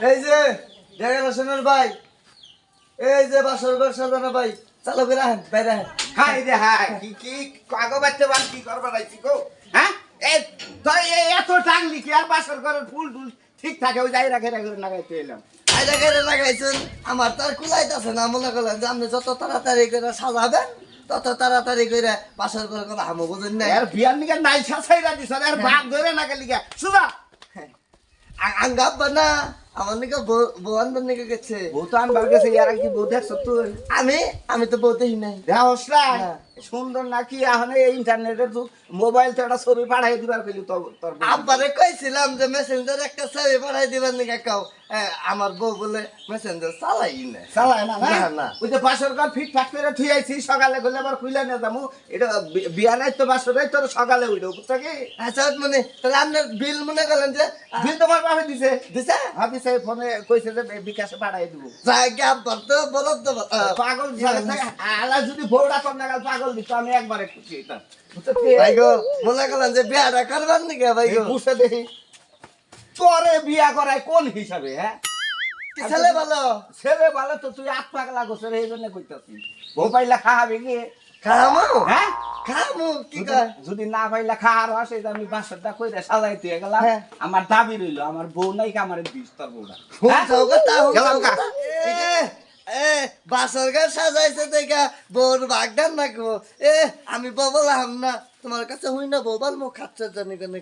এই যে ডেকোরেশনের ভাই। এই যে বাসর ঘর সাজানো ভাই চালু করে আহেন বাইরে আহেন। হাই রে হাই কি কি কাগো বাচ্চা বান কি করবা রাইছি গো? হ্যাঁ? এ তুই এত টাংলি কি আর বাসর করার ফুল টুল ঠিক থাকে ওই যাই রাখে রাখে লাগাইতে এলাম। আইডা করে লাগাইছেন আমার তার কুলাইতেছে না মনে করলেন যে আপনি যত তাড়াতাড়ি করে সাজাবেন তত তাড়াতাড়ি করে বাসর ঘর কথা হামো বুঝেন না এর বিয়ার নিকে নাই ছাছাইরা দিছ আর ভাগ ধরে না গেলি গা সুদা আঙ্গাব্বা না আমার নিকে বউ নিকে গেছে। বউ তো আনবার গেছে ইয়ার কি বউ দেখছ তুই আমি আমি তো বউতেই নাই। সুন্দর নাকি? এখন এই ইন্টারনেটের যুগ মোবাইল তো একটা ছবি পাঠাই দিবার কইলি তোর তোর বউ। আব্বারে কইছিলাম যে মেসেঞ্জার একটা ছবি পাঠাই দিবার নাকি কাউ আমার বউ বলে মেসেঞ্জার চালাই না। চালায় না না? না, না। ওই যে বাসর ঘর ফিট ফাট করে থুই আইছি সকালে গেলে আবার খুলে নিয়ে যাব এটা বিয়া নাই তো বাসর তোর সকালে উঠে বুঝছ কি? আচ্ছা মানে তাহলে আপনার বিল মনে করলেন যে বিল তোমার বাপে দিছে। দিছে? হ্যাঁ দিছে ফোনে কইছে যে বিকাশে পাঠাই দিব। জায়গা আব্বার তো বলদ তো পাগল আলা যদি বউটা কর নাগাল পাগল দিত আমি একবারে খুশি হইতাম? ভাই গো মনে করলেন যে বিয়াটা করবার নাকি ভাই গো বুঝতে দেখি তোরে বিয়া করায় কোন হিসাবে হ্যাঁ? কি ছেলে ভালো? ছেলে ভালো তো তুই আট পাগলা গোসের এই জন্য কইতাছি। বউ পাইলা খাওয়াবে কি? খামু? হ্যাঁ? খামু কি যদি- কয়? যদি না পাইলা খাওয়ার আসে আমি বাসরটা কইরা সাজাই দিয়ে গেলাম। হ্যাঁ। আমার দাবি রইল আমার বউ নাই আমার দিস তোর বউটা? গেলাম। এ, বাসর সাজাইছে আমি বউ না। তোমার কাছে হই না বউ বল খাচ্ছে জানি কেন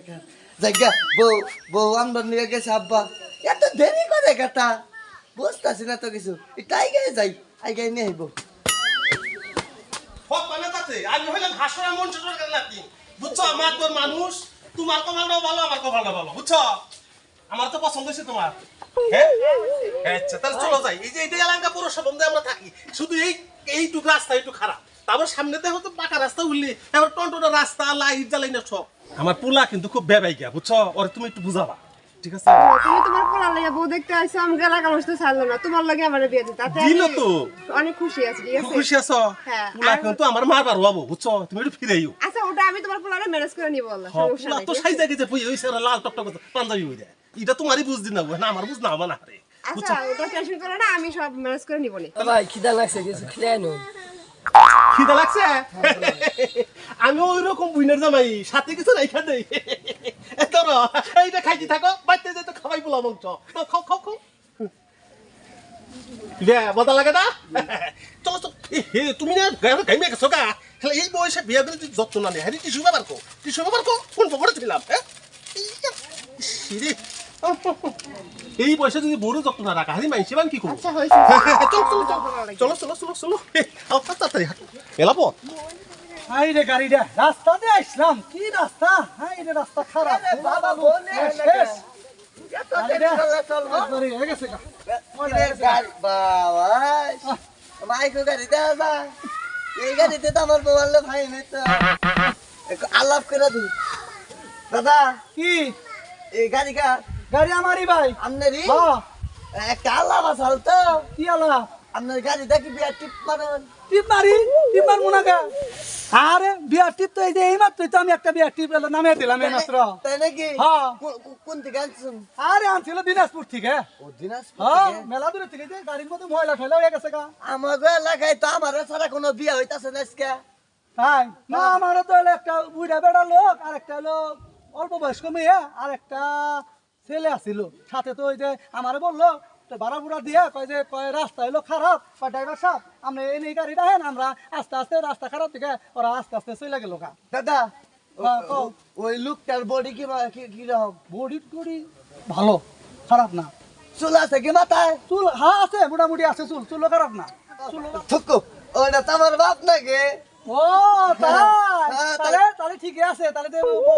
জায়গা বউ বউ আমরা নিয়ে গেছে আব্বা। এত দেরি করে কথা বুঝতেছি না তো কিছু। এটাই গে যাই আই গাই নিয়ে আইব। মানে আমার তোর মানুষ, তোমার কপালটাও ভালো, আমার কপালটা ভালো, বুঝছ? আমার তো পছন্দ হয়েছে তোমার। হ্যাঁ? আচ্ছা তাহলে চলো যাই। এই যে এইটা এলাকা পুরসভা আমরা থাকি শুধু এই এইটুকু রাস্তা একটু খারাপ। তারপর সামনেতে হয়তো পাকা রাস্তা উঠলি এবার টনটনা রাস্তা লাইট জ্বালাই না সব। আমার পোলা কিন্তু খুব বেবাই গিয়া বুঝছ? ওরে তুমি একটু বুঝাবা। ঠিক আছে? তুমি তোমার লাগে বউ দেখতে আইছো আমাকে এলাকার মানুষ তো ছাড়লো না। তোমার লাগে আমার বিয়ে দিতে। তাতে দিল তো। অনেক খুশি আছি ঠিক আছে? খুশি আছো? হ্যাঁ, পোলা কিন্তু আমার মারবার বাবু বুঝছ? তুমি একটু ফিরে ফিরেইও। আচ্ছা ওটা আমি তোমার পোলারে ম্যানেজ করে নিব আল্লাহ হ্যাঁ, সমস্যা নাই তো? সাইজা গেছে হইছে ওরা লাল টকটক পাঞ্জাবি হই যায় এটা তোমারই বুঝদি না না আমার বুঝ না হবে না রে আচ্ছা ওটা টেনশন করো না আমি সব ম্যানেজ করে নিব নি। ভাই খিদা লাগছে কিছু খেয়ে খিদা লাগছে? আমি ওই রকম বুইনের জামাই সাথে কিছু নাই রাইখা দেই। তোর এইটা খাইতে থাকো বাইতে যাই তো খাওয়াই পোলা মাংস তো খাও খাও খাও। মজা লাগে না? চলো চলো। হে তুমি না গায়ে গেছো গা? তাহলে এই বয়সে বিয়া দিলে তুই যত্ন না নে হ্যাঁ টিসু ব্যবহার কো টিসু ব্যবহার কো কোন পকেটে ছিলাম হ্যাঁ? এই বয়সে যদি বড় যত্ন না রাখা হারি মাইছে বান কি করব? আচ্ছা হইছে চলো চলো চলো চলো চলো চলো আও তাড়াতাড়ি হাঁটো মেলা পথ। হাই রে গাড়িটা রাস্তাতে আসলাম কি রাস্তা? হাই রে রাস্তা খারাপ। বাবা বনে শেষ। কিরে আলাপ করে দি দাদা কি? এই গাড়ি কা গাড়ি আমারই ভাই। আপনারই? একটা আলাপ আসাল তো। কি আলা আপনার গাড়ি দেখি বিয়ার টিপ মারেন। টিপ মারি টিপ মারবো না গা আরে বিয়ার টিপ তো এই যে এই মাত্রই তো আমি একটা বিয়ার টিপ নামে দিলাম এই মাত্র। তাই নাকি? হ্যাঁ। কোন থেকে আনছেন? আরে আনছিল দিনাজপুর থেকে। ও দিনাজপুর হ্যাঁ মেলা দূরে থেকে যে গাড়ির মধ্যে ময়লা ঠয়লা হয়ে গেছে গা। আমাগো এলাকায় তো আমার ছাড়া কোনো বিয়া হইতাছে না আজকে। তাই? না আমারও তো একটা বুড়া বেড়া লোক আর একটা লোক অল্প বয়স্ক মেয়ে আর একটা ছেলে আছিল। সাথে তো ওই যে আমারে বলল ভাড়া বুড়া দিয়া কয় যে কয় রাস্তা হলো খারাপ কয় ড্রাইভার সাহেব আপনি এই নিয়ে গাড়িটা হেন আমরা আস্তে আস্তে রাস্তা খারাপ থেকে ওরা আস্তে আস্তে চলে গেল গা। দাদা হ্যাঁ, ওই লোকটার বডি কি কি- কি রকম? বডি টডি ভালো খারাপ না। চুল আছে কি মাথায়? চুল হ্যাঁ আছে মোটামুটি আছে চুল চুলও খারাপ না। চুল থুকু ওটা তো আমার বাপ নাকি? ও হ্যাঁ, তাহলে তাহলে ঠিকই আছে তাহলে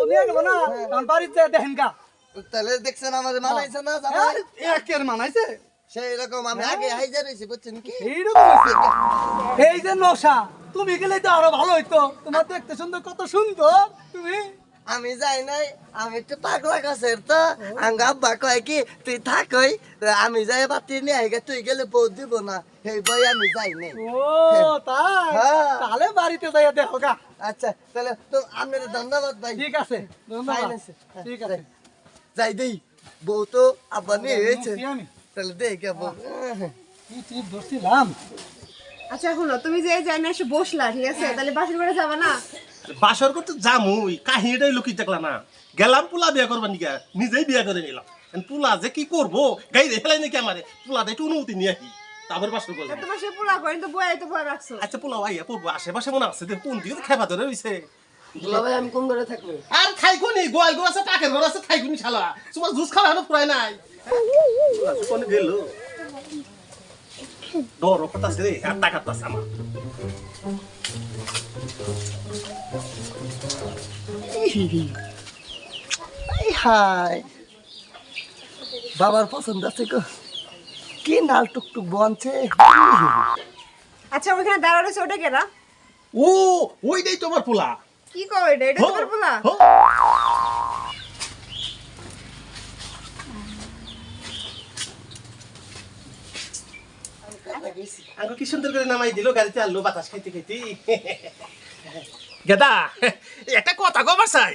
নিয়ে গেল না কারণ বাড়িতে দেখেন গা। তাহলে দেখছেন আমার মানাইছে না জামাই? একের মানাইছে। সেই রকম আমি আগে হাইজা রয়েছি বুঝছেন কি? এইরকম। এই যে নশা তুমি গেলে তো আরও ভালো হইতো। তোমার দেখতে সুন্দর কত সুন্দর তুমি। আমি যাই নাই আমি একটু পাগলা গাছের তো। আঙ্গা আব্বা কয় কি তুই থাকই আমি যাই বাতি নিয়ে আইগে তুই গেলে বউ দিব না। সেই বই আমি যাই নাই। ও তাই? হ্যাঁ। তাহলে বাড়িতে যাই দেখো আচ্ছা তাহলে তো আপনার ধন্যবাদ ভাই। ঠিক আছে ধন্যবাদ। আছে। ঠিক আছে। যাই দেই বউ তো আব্বা নিয়ে হয়েছে তাহলে দেখে ধরছিলাম আচ্ছা শোনো তুমি যে যাই না এসে বসলা ঠিক আছে? তাহলে বাসের করে যাবা না? বাসর করতে যামুই কাহিনীটাই লুকিয়ে দেখলা না। গেলাম পোলা বিয়া করবার নিকা নিজেই বিয়া করে নিলাম। পোলা যে কি করব? গাই রেখে নাকি আমারে? পোলাটা একটু অনুমতি নিয়ে আসি তারপরে বাসর করলাম তোমার সে পোলা করেন তো রাখছো। আচ্ছা পোলা আইয়া পড়ব আশেপাশে মনে আছে কোন দিকে খেপা ধরে রইছে? দুলা ভাই আমি কোন ঘরে থাকব? আর খাইকুনি গোয়াল ঘর আছে টাকের ঘর আছে খাইকুনি শালা। তোমার জুস খাওয়া হলো প্রায় নাই। কোন গেল ডর কথা রে আর টাকা আছে আমার। হাই বাবার পছন্দ আছে গো। কি নাল টুকটুক বনছে। আচ্ছা ওইখানে দাঁড়া রয়েছে ওটা কেনা ও ওইটাই তোমার পোলা। কি কও এটা? এটা তোমার পোলা। আঙ্গ কি সুন্দর করে নামাই দিল গাড়িতে আনলো বাতাস খাইতে খাইতে। গেদা একটা কথা কবার চাই।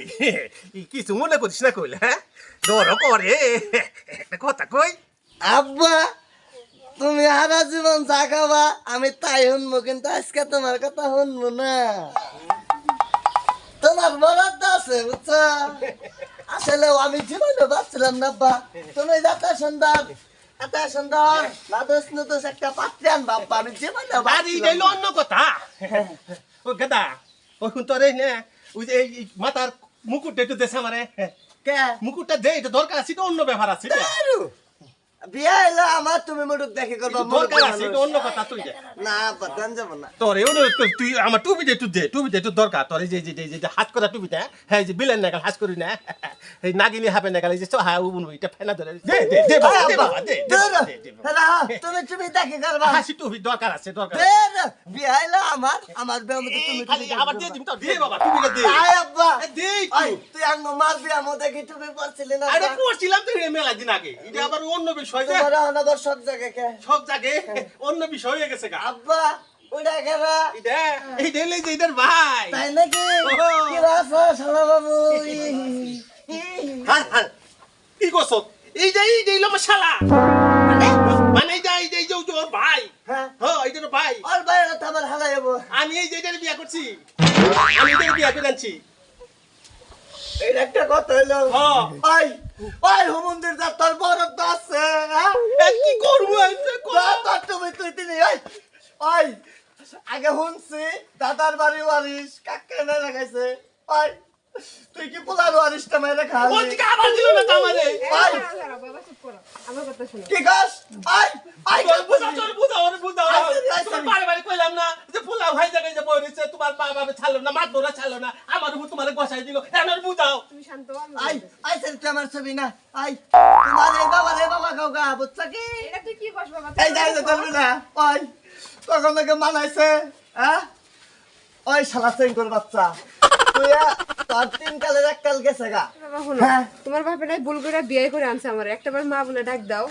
কিছু মনে করিস না কইলে হ্যাঁ? ডর করে। একটা কথা কই। আব্বা তুমি সারা জীবন চা খাবা আমি তাই শুনব কিন্তু আজকে তোমার কথা শুনব না। তোমার বরাদ্দ আছে বুঝছ? আসলে আমি জীবনে ভাবছিলাম না আব্বা তুমি যাতে সুন্দর এত সুন্দর নাদোস একটা পাত্রে আমি জীবনে অন্য কথা। ও গেদা ওই কোন তোর এই নে ওই যে এই এই মাথার মুকুটটা একটু দেশে আমারে। কে? মুকুটটা দে এটা দরকার আছে অন্য ব্যাপার আছে বিয়া এলো আমার তুমি মুরুক দেখে করবা দরকার আছে অন্য কথা তুই না আব্বা দেন না। তোর এই তুই আমার টুপিটা একটু দে টুপিটা একটু দরকার। তোর যে যে যে- যে হাত করা টুপিটা হ্যাঁ? যে বিলেন নাগাল হাস করি না এই নাগিনি হাপে নাগাল এই যে চ- হ্যাঁ উবুন এটা ফেনা ধরে দে দে দে বাবা, দে বাবা, দে, দে বাবা, দে, দে বাবা। দাদা, তুমি তুমি দেখে করবা। হাসি টুপি দরকার আছে দরকার আছে। বিয়া এলো আমার আমার বিয়া মধ্যে তুমি খালি আবার দিয়ে দিম তো দে বাবা টুপিটা দে। আয় আব্বা। দে তুই আঙ্গ মার বিয়া কি তুমি পড়ছিলি না আরে আব্বা? তো মেলা দিন আগে। এটা আবার অন্য বিষয়। যে তোমার অনবর সব জায়গায় কে? সব জাগে অন্য বিষয় হয়ে গেছে গা। আব্বা এটা এই ডেলে যে এটার ভাই। তাই নাকি? কি বাসা শালা বাবু? কি করছ? এই যে এই যে এই লোক শালা। মানে? মানে এই যে এই যে যে ওর ভাই। হ্যাঁ। হ্যাঁ ভাই। ওর বাইরে তো আমার হালা আমি এই যে এটার বিয়া করছি। আমি এটার বিয়া করে আনছি। এটা একটা কথা হইল হ্যাঁ। ওই হুমন্দির যা তোর বরাদ্দ আছে হ্যাঁ? কি করব তোর তুমি তুই তিনি ওই আগে শুনছি দাদার বাড়ি ওয়ারিস কাকে না রেখেছে ওই তুই কি পোলার ওয়ারিসটা মেরে থেকে আবার দিল না তো আমারে কথা শোনো। কি গাছ? ওই ওই তোর বুঝাও, তোর বুঝাও, ওরে। তোমার বারে বারে কইলাম না যে পোলাও ভাই জায়গায় যে তোমার মা বাবা ছাড়লো না, মাত ধরে ছাড়লো না, আমার উপর তোমারে বসাই দিল, এখন বুঝাও। তুমি শান্ত হও, আই। আই আমার ছবি না আই তোমার এই বাবা রে বাবা কাউ গা বুঝছ কি? এটা তুই কি করছ বাবা? এই যাই চলবি না ওই তখন থেকে মানাইছে হ্যাঁ? ওই শালা সেঙ্কর বাচ্চা। তুই আ, তোর তিন কালের এক কাল গেছে গা বাবা শোনো হ্যাঁ। তোমার বাপের নাই ভুল করে বিয়ে করে আনছে আমার একটাবার মা বলে ডাক দাও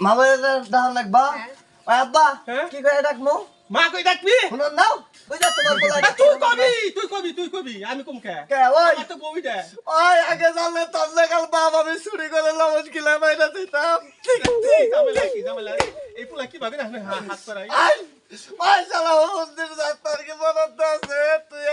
মা বাবা দাহন লাগবা হ্যাঁ। আব্বা হ্যাঁ? কি করে ডাকমু মা কই ডাকবি? শুনুন নাও বুঝা তোমার বলা আ, তুই কবি, তুই কবি, তুই কবি, আমি কম কে? কে ওই তো বউই দেয়। ওই আগে জানলে তোর লেগাল বাপ আমি চুরি করে লবণ কিলা বাইরে দিতাম ঠিক ঠিক ঝামেলা কি? এই না হাত করাই? শালা মন্দির যাত্রার কি মনত আছে তুই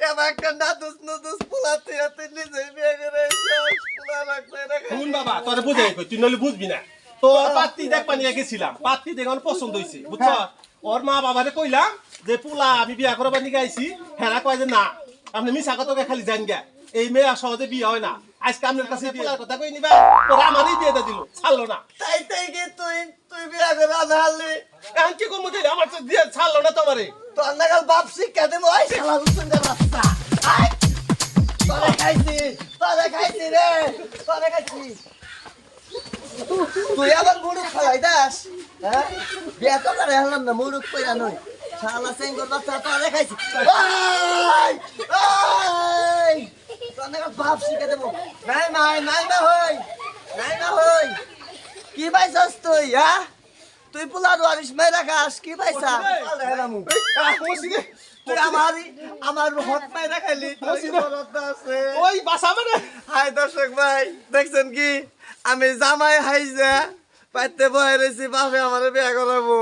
এবার একটা নাদুস নুদুস পোলা তুই তুই নিজে বিয়ে করে এসেছিস, পোলা রাখতে রেখে শুন বাবা, তোরে বুঝাই কই, তুই নইলে বুঝবি না। তোর পাত্রী দেখবা নিয়ে গেছিলাম পাত্রী দেখে পছন্দ হয়েছে বুঝছ ওর মা বাবারে কইলাম যে পোলা আমি বিয়া করবার নিয়ে আইছি হ্যাঁ কয় যে না আপনি মিশা কথা খালি জান গা এই মেয়ে সহজে বিয়ে হয় না আজকে আপনার কাছে পোলার কথা কই নিবা? তোর আমারই বিয়ে দিল ছাড়লো না। তাই তাই কি তুই তুই বিয়ে করে আনহালি এখন কি করব দিলে আমার তো দিয়ে ছাড়লো না তোমারে। তোর নাগাল বাপ শিক্ষা দেবো ওই শালা রুসুঙ্গের রাস্তা আই তোরে খাইছি তোরে খাইছি রে তোরে খাইছি। তুই আবার মুরুখ খালাই দাস হ্যাঁ? বিয়া তো করে হলাম না মুরুখ কইরা নই শালা সেঙ্গর বাচ্চা তোরে খাইছি। বাপ দেবো। নাই না হই। নাই না হই। কি পাইছস তুই হ্যাঁ তুই পোলা ওয়ারিস মেরা খাস কি পাইছা? আমারই আমার হক মাইরা খাইলি। তোর কি বলদ আছে ওই বাসা মানে? হাই দর্শক ভাই দেখছেন কি? আমি জামাই হাইজা পাইতে বয়ে রয়েছি বাপে আমারে বিয়া করাবো।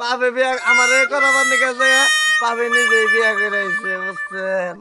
বাপে বিয়া আমারে করাবার নিকে যায় বাপে নিজেই বিয়া করে আইছে বুঝছেন?